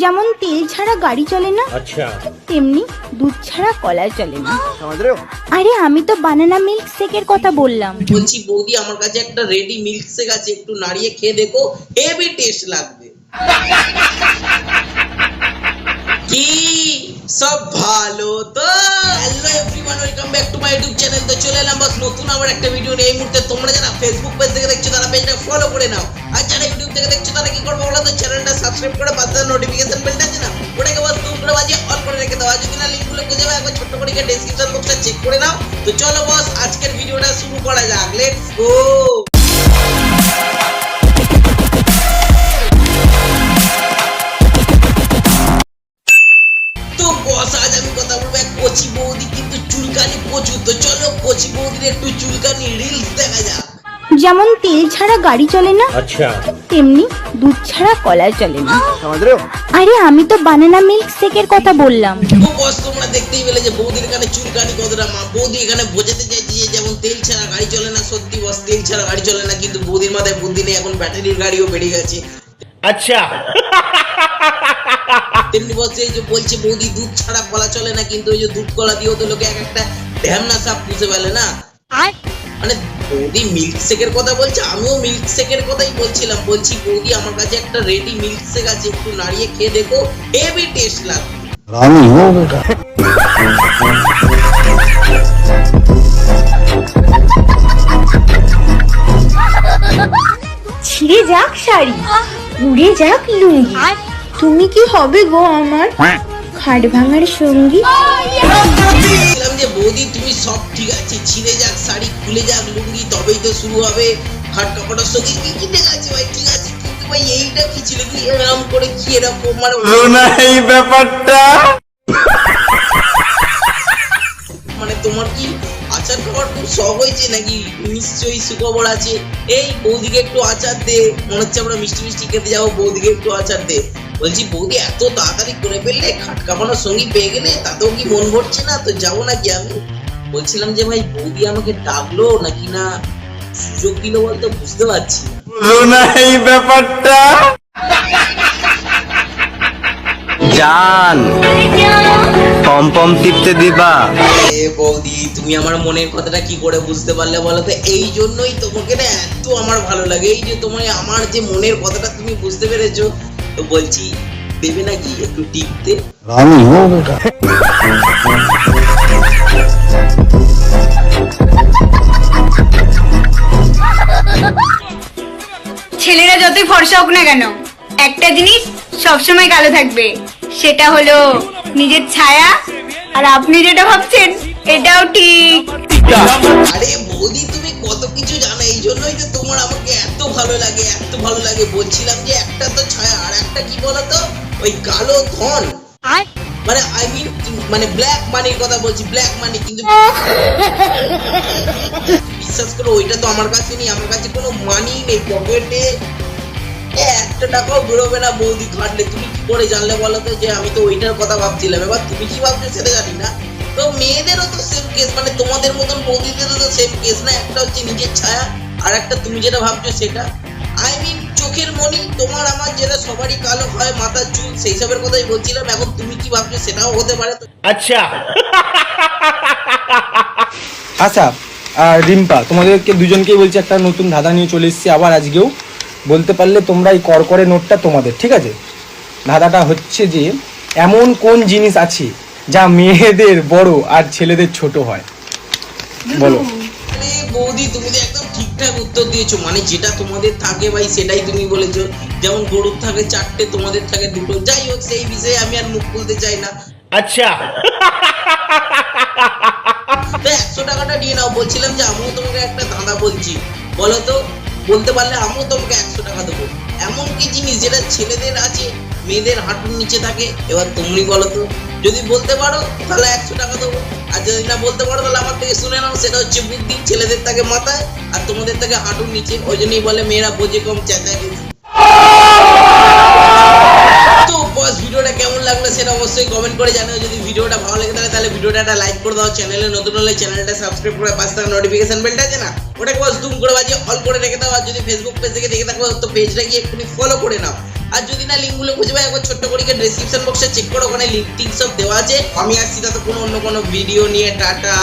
যেমন তেল ছাড়া গাড়ি চলে না আচ্ছা। তেমনি দুধ ছাড়া কলা চলে না। আরে আমি তো বানানা মিল্ক শেকের কথা বললাম। বলছি বৌদি আমার কাছে একটা রেডি মিল্ক শেক আছে একটু নাড়িয়ে খেয়ে দেখো হেভি টেস্ট লাগবে। কি? সব ভালো তো? Hello everyone welcome back to my YouTube channel তো চলে এলাম বাস নতুন আমার একটা ভিডিও নিয়ে। এই মুহূর্তে তোমরা যারা ফেসবুক পেজ থেকে দেখছ তারা পেজটা ফলো করে নাও। আর যারা ইউটিউব থেকে দেখছ তারা কি করব বলো তো? চ্যানেলটা সাবস্ক্রাইব করে পাশে নোটিফিকেশন বেলটা না ওটাকে বাস দুম করে বাজিয়ে অল করে রেখে দাও। যদি না লিঙ্কগুলো খুঁজে পাও একবার ছোট্ট করে ডেসক্রিপশন বক্সটা চেক করে নাও। তো চলো বস আজকের ভিডিওটা শুরু করা যাক। লেটস গো আজ আমি কথা বলব কচি বৌদি কিন্তু চুলকানি প্রচুর। তো চলো কচি বৌদির একটু চুলকানি দেখা যাক। যেমন তেল ছাড়া গাড়ি চলে না? আচ্ছা। তেমনি দুধ ছাড়া কলা চলে না। আরে আমি তো বানানা মিল্ক শেকের কথা বললাম। তোমরা মানে দেখতেই পেলে যে বৌদির এখানে কতটা মা। বৌদি এখানে বোঝাতে চাইছি যে যেমন তেল ছাড়া গাড়ি চলে না সত্যি বস তেল ছাড়া গাড়ি চলে না কিন্তু বৌদির মাথায় বুদ্ধি নেই এখন ব্যাটারির গাড়িও বেড়ে গেছে। আচ্ছা। তেমনি বলছে যে বলছে বৌদি দুধ ছাড়া কলা চলে না কিন্তু ওই যে দুধ কলা দিয়েও তো লোকে এক একটা না সাপ পুষে ফেলে না। মানে বৌদি মিল্কশেকের কথা বলছে আমিও মিল্কশেকের কথাই বলছিলাম। বলছি বৌদি আমার কাছে একটা রেডি মিল্কশেক আছে একটু নাড়িয়ে খেয়ে দেখো। হেভি টেস্ট লাগবে। হো বেটা। ছিঁড়ে যাক শাড়ি উড়ে যাক লুঙ্গি। তুমি কি হবে গো আমার? হ্যাঁ। খাট ভাঙার সঙ্গী? বৌদি তুমি সব ঠিক আছে ছিঁড়ে যাক শাড়ি খুলে যাক লুঙ্গি তবেই তো শুরু হবে। খাট কাপড়ের সঙ্গে কি কি ঠিক আছে ভাই? ঠিক আছে কিন্তু ভাই এইটা কি ছিল কি? এরকম করে কি এরকম? মানে এই ব্যাপারটা। মানে তোমার কি আচার খাবার খুব শখ হয়েছে নাকি? নিশ্চয়ই সুখবর আছে। এই বৌদিকে একটু আচার দে। মনে হচ্ছে আমরা মিষ্টি মিষ্টি খেতে যাব। বৌদিকে একটু আচার দে। বলছি বৌদি এত তাড়াতাড়ি করে ফেললে খাট কামানোর সঙ্গী পেয়ে গেলে তাতেও কি মন ভরছে না? তো যাব নাকি আমি? বলছিলাম যে ভাই বৌদি আমাকে ডাকলো নাকি না? সুযোগ দিল বলতে বুঝতে পারছি না। এই ব্যাপারটা? জান পম পম টিপতে দিবা। এ বৌদি তুমি আমার মনের কথাটা কি করে বুঝতে পারলে বলো তো? এই জন্যই তোমাকে না এত আমার ভালো লাগে। এই যে তোমার আমার যে মনের কথাটা তুমি বুঝতে পেরেছ তো বলছি দেবে নাকি একটু টিপতে আমি ছেলেরা যতই ফর্সা হোক না কেন একটা জিনিস সবসময় কালো থাকবে সেটা হলো নিজের ছায়া। আর আপনি যেটা ভাবছেন এটাও ঠিক। আরে বৌদি তুমি কত কিছু জানো? এই জন্যই তো তোমার আমাকে এত ভালো লাগে এত ভালো লাগে। বলছিলাম যে একটা তো ছায়া একটা কি বলতো? ওই কালো ধন। মানে আই মিন মানে ব্ল্যাক মানির কথা বলছি ব্ল্যাক মানি কিন্তু বিশ্বাস করো ওইটা তো আমার কাছে নেই আমার কাছে কোনো মানি নেই পকেটে একটা টাকাও বেরোবে না বৌদি তুমি কি করে জানলে বলো তো যে আমি তো ওইটার কথা ভাবছিলাম। এবার তুমি কি ভাবছ সেটা জানি না। তো মেয়েদেরও তো সেম কেস মানে তোমাদের মতন বৌদিদেরও তো সেম কেস না একটা হচ্ছে নিজের ছায়া আর একটা তুমি যেটা ভাবছ সেটা। আই মিন চোখের মনি তোমার আমার যেটা সবারই কালো হয় মাথার চুল সেই সবের কথাই বলছিলাম এখন তুমি কি ভাবছ সেটাও হতে পারে আচ্ছা। আচ্ছা আর রিম্পা তোমাদেরকে দুজনকেই বলছি একটা নতুন ধাঁধা নিয়ে চলে এসেছি আবার আজকেও। বলতে পারলে তোমরা এই করকরে নোটটা তোমাদের ঠিক আছে? ধাঁধাটা হচ্ছে যে এমন কোন জিনিস আছে যা মেয়েদের বড় আর ছেলেদের ছোট হয়? বলো। আরে বৌদি তুমি তো একদম ঠিকঠাক উত্তর দিয়েছ মানে যেটা তোমাদের থাকে ভাই সেটাই তুমি বলেছ। যেমন গরুর থাকে চারটে তোমাদের থাকে দুটো। যাই হোক সেই বিষয়ে আমি আর মুখ খুলতে চাই না। আচ্ছা। একশো টাকাটা নিয়ে নাও। বলছিলাম যে আমিও তোমাকে একটা ধাঁধা বলছি। বলো তো বলতে পারলে আমিও তোমাকে একশো টাকা দেবো। এমন কি জিনিস যেটা ছেলেদের আছে, মেয়েদের হাঁটুর নিচে থাকে, এবার তুমি বলো তো। যদি বলতে পারো, তাহলে একশো টাকা দেবো। আর যদি না বলতে পারো, তাহলে আমার থেকে শুনে নাও, সেটা হচ্ছে বুদ্ধি। ছেলেদের থাকে মাথায় আর তোমাদের থাকে হাঁটুর নিচে। ওই জন্যই বলে, মেয়েরা বোঝে কম, চেঁচায় লাগল সেটা অবশ্যই কমেন্ট করে জানাও। যদি ভিডিওটা ভালো লাগে থাকে তাহলে ভিডিওটা একটা লাইক করে দাও। চ্যানেলে নতুন হলে চ্যানেলটা সাবস্ক্রাইব করে পাশে থাকা নোটিফিকেশন বেলটা আছে না? ওটাকে বাস জুম করে বাজিয়ে অল করে রেখে দাও। আর যদি ফেসবুক পেজ থেকে দেখে থাকো, তো পেজটা গিয়ে একটু ফলো করে নাও। আর যদি না লিঙ্কগুলো খুঁজে পাই, একবার ছোট্ট করে ডেসক্রিপশন বক্সে চেক করো। ওখানে লিঙ্ক টিঙ্ক সব দেওয়া আছে। আমি আসছি তাতে কোনো অন্য কোনো ভিডিও নিয়ে টাটা।